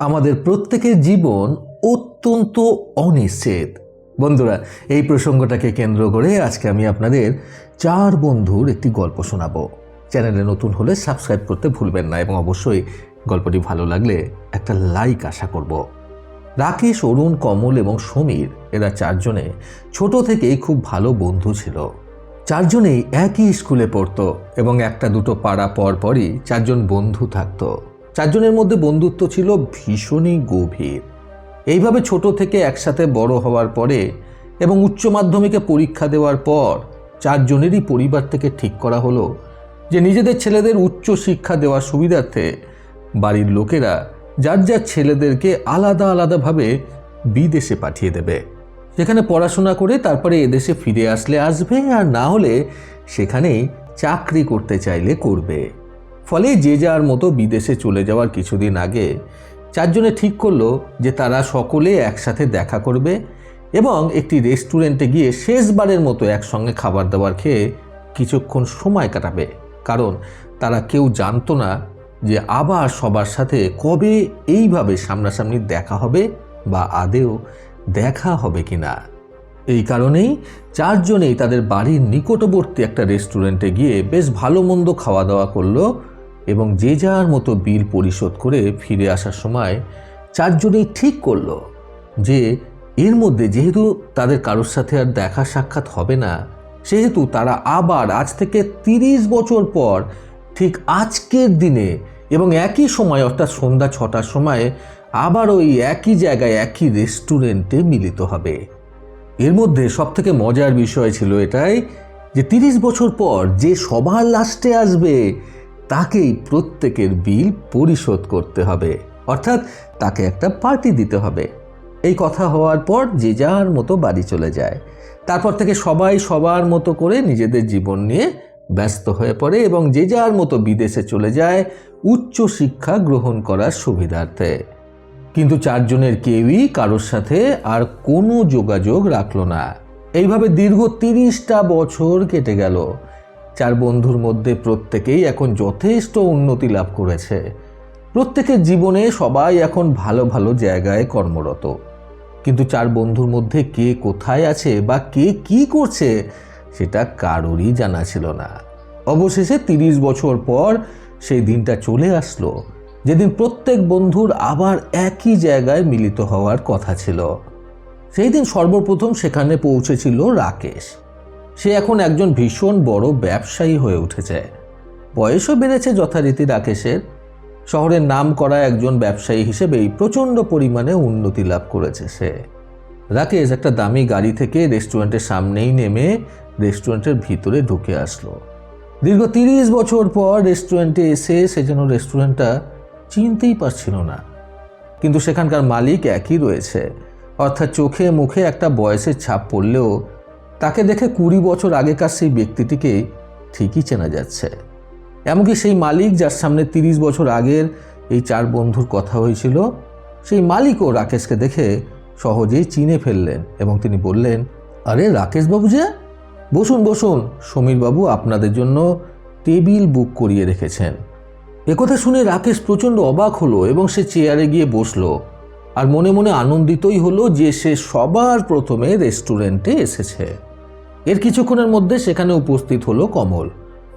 আমাদের প্রত্যেকের জীবন অত্যন্ত অনিশ্চিত। বন্ধুরা, এই প্রসঙ্গটাকে কেন্দ্র করে আজকে আমি আপনাদের চার বন্ধুর একটি গল্প শোনাব। চ্যানেলে নতুন হলে সাবস্ক্রাইব করতে ভুলবেন না এবং অবশ্যই গল্পটি ভালো লাগলে একটা লাইক আশা করব। রাকেশ, অরুণ, কমল এবং সমীর, এরা চারজনে ছোট থেকেই খুব ভালো বন্ধু ছিল। চারজনেই একই স্কুলে পড়তো এবং একটা দুটো পাড়া পর পরই চারজন বন্ধু থাকতো। চারজনের মধ্যে বন্ধুত্ব ছিল ভীষণই গভীর। এইভাবে ছোট থেকে একসাথে বড় হওয়ার পরে এবং উচ্চ মাধ্যমিকে পরীক্ষা দেওয়ার পর চারজনেরই পরিবার থেকে ঠিক করা হলো যে নিজেদের ছেলেদের উচ্চ শিক্ষা দেওয়ার সুবিধার্থে বাড়ির লোকেরা যার যার ছেলেদেরকে আলাদা আলাদাভাবে বিদেশে পাঠিয়ে দেবে। সেখানে পড়াশোনা করে তারপরে এদেশে ফিরে আসলে আসবে আর না হলে সেখানেই চাকরি করতে চাইলে করবে। ফলে যে যার মতো বিদেশে চলে যাওয়ার কিছুদিন আগে চারজনে ঠিক করল যে তারা সকলে একসাথে দেখা করবে এবং একটি রেস্টুরেন্টে গিয়ে শেষবারের মতো একসঙ্গে খাবার দাবার খেয়ে কিছুক্ষণ সময় কাটাবে। কারণ তারা কেউ জানতো না যে আবার সবার সাথে কবে এইভাবে সামনাসামনি দেখা হবে বা আদেও দেখা হবে কি না এই কারণেই চারজনেই তাদের বাড়ির নিকটবর্তী একটা রেস্টুরেন্টে গিয়ে বেশ ভালো মন্দ খাওয়া দাওয়া করল এবং যে যার মতো বিল পরিশোধ করে ফিরে আসার সময় চারজনেই ঠিক করল যে এর মধ্যে যেহেতু তাদের কারোর সাথে আর দেখা সাক্ষাৎ হবে না, সেহেতু তারা আবার আজ থেকে তিরিশ বছর পর ঠিক আজকের দিনে এবং একই সময়, অর্থাৎ সন্ধ্যা ছটার সময়, আবার ওই একই জায়গায় একই রেস্টুরেন্টে মিলিত হবে। এর মধ্যে সবথেকে মজার বিষয় ছিল এটাই যে তিরিশ বছর পর যে সবার লাস্টে আসবে তাকেই প্রত্যেকের বিল পরিশোধ করতে হবে। অর্থাৎ তাকে একটা পার্টি দিতে হবে। এই কথা হওয়ার পর যে যার মতো বাড়ি চলে যায়। তারপর থেকে সবাই সবার মতো করে নিজেদের জীবন নিয়ে ব্যস্ত হয়ে পড়ে এবং যে যার মতো বিদেশে চলে যায়, উচ্চ শিক্ষা গ্রহণ করার সুবিধার্থে। কিন্তু চারজনের কেউই কারোর সাথে আর কোনো যোগাযোগ রাখল না। এইভাবে দীর্ঘ তিরিশটা বছর কেটে গেল। চার বন্ধুর মধ্যে প্রত্যেকেই এখন যথেষ্ট উন্নতি লাভ করেছে। প্রত্যেকের জীবনে সবাই এখন ভালো ভালো জায়গায় কর্মরত। কিন্তু চার বন্ধুর মধ্যে কে কোথায় আছে বা কে কি করছে সেটা কারোরই জানা ছিল না। অবশেষে তিরিশ বছর পর সেই দিনটা চলে আসলো, যেদিন প্রত্যেক বন্ধুর আবার একই জায়গায় মিলিত হওয়ার কথা ছিল। সেই দিন সর্বপ্রথম সেখানে পৌঁছেছিল রাকেশ। সে এখন একজন ভীষণ বড় ব্যবসায়ী হয়ে উঠেছে। বয়সও বেড়েছে যথারীতি রাকেশের। শহরের নাম করা একজন ব্যবসায়ী হিসেবেই প্রচণ্ড পরিমাণে উন্নতি লাভ করেছে সে। রাকেশ একটা দামি গাড়ি থেকে রেস্টুরেন্টের সামনেই নেমে রেস্টুরেন্টের ভিতরে ঢুকে আসলো। দীর্ঘ তিরিশ বছর পর রেস্টুরেন্টে এসে সে যেন রেস্টুরেন্টটা চিনতেই পারছিল না। কিন্তু সেখানকার মালিক একই রয়েছে। অর্থাৎ চোখে মুখে একটা বয়সের ছাপ পড়লেও তাকে দেখে কুড়ি বছর আগেকার সেই ব্যক্তিটিকে ঠিকই চেনা যাচ্ছে। এমনকি সেই মালিক যার সামনে তিরিশ বছর আগের এই চার বন্ধুর কথা হয়েছিল, সেই মালিকও রাকেশকে দেখে সহজেই চিনে ফেললেন এবং তিনি বললেন, আরে রাকেশবাবু যে, বসুন বসুন, সমীরবাবু আপনাদের জন্য টেবিল বুক করিয়ে রেখেছেন। একথা শুনে রাকেশ প্রচণ্ড অবাক হলো এবং সে চেয়ারে গিয়ে বসল আর মনে মনে আনন্দিতই হলো যে সে সবার প্রথমে রেস্টুরেন্টে এসেছে। এর কিছুক্ষণের মধ্যে সেখানে উপস্থিত হলো কমল।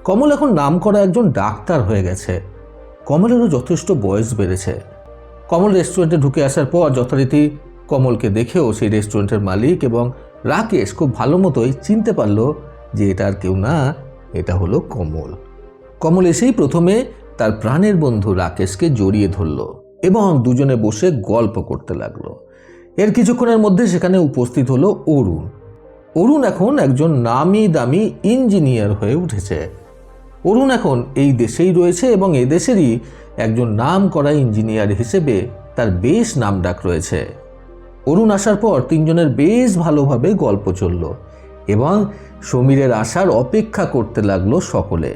কমল এখন নাম করা একজন ডাক্তার হয়ে গেছে। কমলেরও যথেষ্ট বয়স বেড়েছে। কমল রেস্টুরেন্টে ঢুকে আসার পর যথারীতি কমলকে দেখেও সেই রেস্টুরেন্টের মালিক এবং রাকেশ খুব ভালো মতোই চিনতে পারল যে এটা আর কেউ না, এটা হলো কমল। কমল এসেই প্রথমে তার প্রাণের বন্ধু রাকেশকে জড়িয়ে ধরল এবং দুজনে বসে গল্প করতে লাগল। এর কিছুক্ষণের মধ্যে সেখানে উপস্থিত হলো অরুণ। অরুণ এখন একজন নামি দামি ইঞ্জিনিয়ার হয়ে উঠেছে। অরুণ এখন এই দেশেই রয়েছে এবং এই দেশেরই একজন নাম করা ইঞ্জিনিয়ার হিসেবে তার বেশ নামডাক রয়েছে। অরুণ আসার পর তিনজনের বেশ ভালোভাবে গল্প চলল এবং সমীরের আসার অপেক্ষা করতে লাগল সকলে।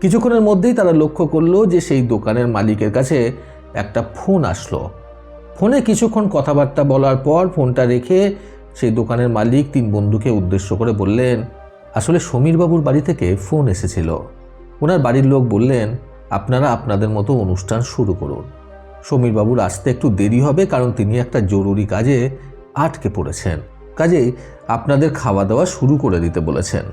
কিছুক্ষণের মধ্যেই তারা লক্ষ্য করল যে সেই দোকানের মালিকের কাছে একটা ফোন আসলো। ফোনে কিছুক্ষণ কথাবার্তা বলার পর ফোনটা রেখে সেই দোকানের মালিক তিন বন্ধুকে উদ্দেশ্য করে বললেন, আসলে সমীরবাবুর বাড়ি থেকে ফোন এসেছিল। ওনার বাড়ির লোক বললেন, আপনারা আপনাদের মতো অনুষ্ঠান শুরু করুন। সমীরবাবুর আসতে একটু দেরি হবে কারণ তিনি একটা জরুরি কাজে আটকে পড়েছেন। কাজেই আপনাদের খাওয়া দাওয়া শুরু করে দিতে বলেছেন।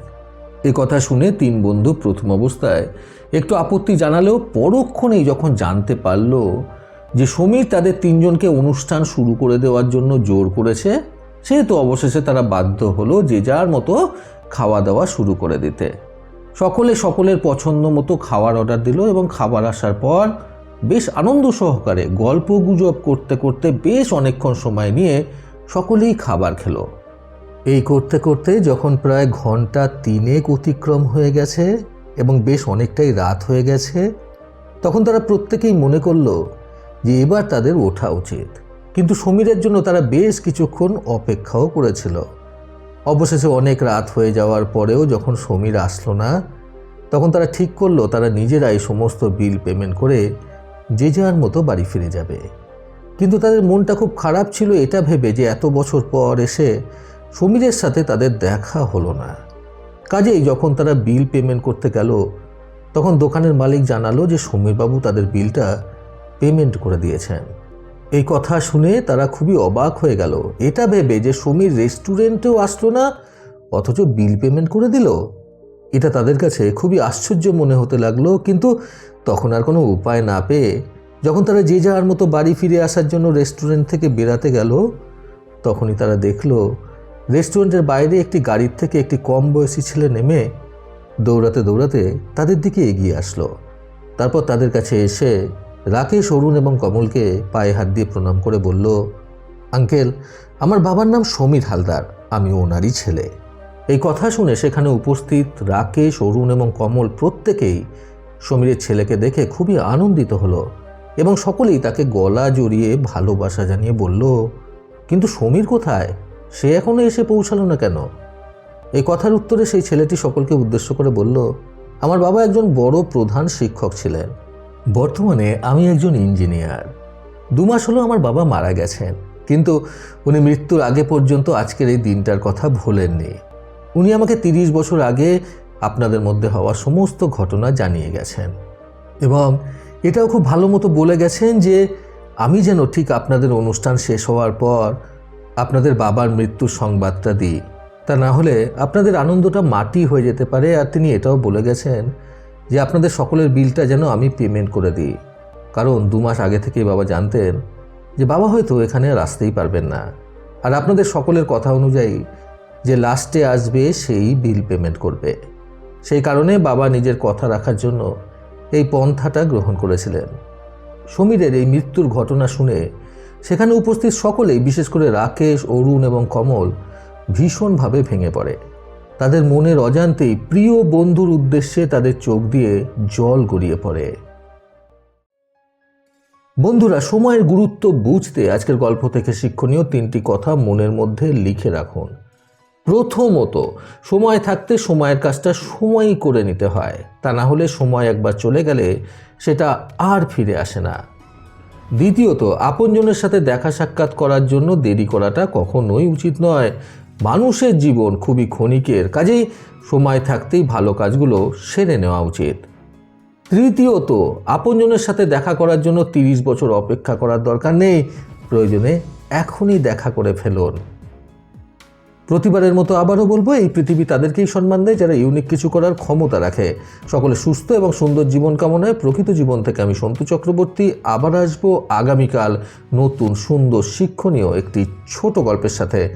এ কথা শুনে তিন বন্ধু প্রথম অবস্থায় একটু আপত্তি জানালেও পরক্ষণেই যখন জানতে পারল যে সমীর তাদের তিনজনকে অনুষ্ঠান শুরু করে দেওয়ার জন্য জোর করেছে সেহেতু অবশেষে তারা বাধ্য হলো যে যার মতো খাওয়া দাওয়া শুরু করে দিতে। সকলে সকলের পছন্দ মতো খাওয়ার অর্ডার দিল এবং খাবার আসার পর বেশ আনন্দ সহকারে গল্প গুজব করতে করতে বেশ অনেকক্ষণ সময় নিয়ে সকলেই খাবার খেলো। এই করতে করতে যখন প্রায় ঘণ্টা তিনেক অতিক্রম হয়ে গেছে এবং বেশ অনেকটাই রাত হয়ে গেছে, তখন তারা প্রত্যেকেই মনে করল যে এবার তাদের ওঠা উচিত। কিন্তু সমীরের জন্য তারা বেশ কিছুক্ষণ অপেক্ষাও করেছিল। অবশেষে অনেক রাত হয়ে যাওয়ার পরেও যখন সমীর আসলো না, তখন তারা ঠিক করল তারা নিজেরাই সমস্ত বিল পেমেন্ট করে যে যার মতো বাড়ি ফিরে যাবে। কিন্তু তাদের মনটা খুব খারাপ ছিল এটা ভেবে যে এত বছর পর এসে সমীরের সাথে তাদের দেখা হলো না। কাজেই যখন তারা বিল পেমেন্ট করতে গেল, তখন দোকানের মালিক জানালো যে সমীরবাবু তাদের বিলটা পেমেন্ট করে দিয়েছেন। এই কথা শুনে তারা খুবই অবাক হয়ে গেল। এটা ভেবে যে সমীর রেস্টুরেন্টেও আসলো না, অথচ বিল পেমেন্ট করে দিল। এটা তাদের কাছে খুবই আশ্চর্য মনে হতে লাগল, কিন্তু তখন আর কোনো উপায় না পেয়ে যখন তারা যে যার মতো বাড়ি ফিরে আসার জন্য রেস্টুরেন্ট থেকে বেরাতে গেল, তখনই তারা দেখল, রেস্টুরেন্টের বাইরে একটি গাড়ির থেকে একটি কম বয়সী ছেলে নেমে দৌড়াতে দৌড়াতে তাদের দিকে এগিয়ে আসলো। তারপর তাদের কাছে এসে রাকেশ অরুণ এবং কমলকে পায়ে হাত দিয়ে প্রণাম করে বলল, আঙ্কেল, আমার বাবার নাম সমীর হালদার, আমি ওনারই ছেলে। এই কথা শুনে সেখানে উপস্থিত রাকেশ, অরুণ এবং কমল প্রত্যেকেই সমীরের ছেলেকে দেখে খুবই আনন্দিত হলো এবং সকলেই তাকে গলা জড়িয়ে ভালোবাসা জানিয়ে বলল, কিন্তু সমীর কোথায়? সে এখনও এসে পৌঁছালো না কেন? এই কথার উত্তরে সেই ছেলেটি সকলকে উদ্দেশ্য করে বলল, আমার বাবা একজন বড় প্রধান শিক্ষক ছিলেন। বর্তমানে আমি একজন ইঞ্জিনিয়ার। দু মাস হলো আমার বাবা মারা গেছেন, কিন্তু উনি মৃত্যুর আগে পর্যন্ত আজকের এই দিনটার কথা ভোলেননি। উনি আমাকে তিরিশ বছর আগে আপনাদের মধ্যে হওয়া সমস্ত ঘটনা জানিয়ে গেছেন। এবং এটাও খুব ভালো মতো বলে গেছেন যে, আমি যেন ঠিক আপনাদের অনুষ্ঠান শেষ হওয়ার পর আপনাদের বাবার মৃত্যুর সংবাদটা দিই। তা না হলে আপনাদের আনন্দটা মাটি হয়ে যেতে পারে, আর তিনি এটাও বলে গেছেন যে আপনাদের সকলের বিলটা যেন আমি পেমেন্ট করে দিই। কারণ দু মাস আগে থেকেই বাবা জানতেন যে বাবা হয়তো এখানে আর আসতেই পারবেন না। আর আপনাদের সকলের কথা অনুযায়ী যে লাস্টে আসবে সেই বিল পেমেন্ট করবে। সেই কারণে বাবা নিজের কথা রাখার জন্য এই পন্থাটা গ্রহণ করেছিলেন। সমীরের এই মৃত্যুর ঘটনা শুনে সেখানে উপস্থিত সকলেই, বিশেষ করে রাকেশ, অরুণ এবং কমল, ভীষণভাবে ভেঙে পড়ে। তাদের মনের অজান্তেই প্রিয় বন্ধুর উদ্দেশ্যে তাদের চোখ দিয়ে জল গড়িয়ে পড়ে। বন্ধুরা, সময়ের গুরুত্ব বুঝতে আজকের গল্প থেকে শিক্ষণীয় তিনটি কথা মনের মধ্যে লিখে রাখুন। প্রথমত, সময় থাকতে সময়ের কাজটা সময়ই করে নিতে হয়। তা না হলে সময় একবার চলে গেলে সেটা আর ফিরে আসে না। দ্বিতীয়ত, আপনজনের সাথে দেখা সাক্ষাৎ করার জন্য দেরি করাটা কখনোই উচিত নয়। মানুষের জীবন খুবই ক্ষণিকের, কাজেই সময় থাকতেই ভালো কাজগুলো সেরে নেওয়া উচিত। তৃতীয়ত, আপনজনের সাথে দেখা করার জন্য তিরিশ বছর অপেক্ষা করার দরকার নেই। প্রয়োজনে এখনই দেখা করে ফেলুন। প্রতিবারের মতো আবারও বলব, এই পৃথিবী তাদেরকেই সম্মান দেয় যারা ইউনিক কিছু করার ক্ষমতা রাখে। সকলে সুস্থ এবং সুন্দর জীবন কামনায় প্রকৃত জীবন থেকে আমি সন্তু চক্রবর্তী আবার আসব আগামীকাল নতুন সুন্দর শিক্ষণীয় একটি ছোট গল্পের সাথে।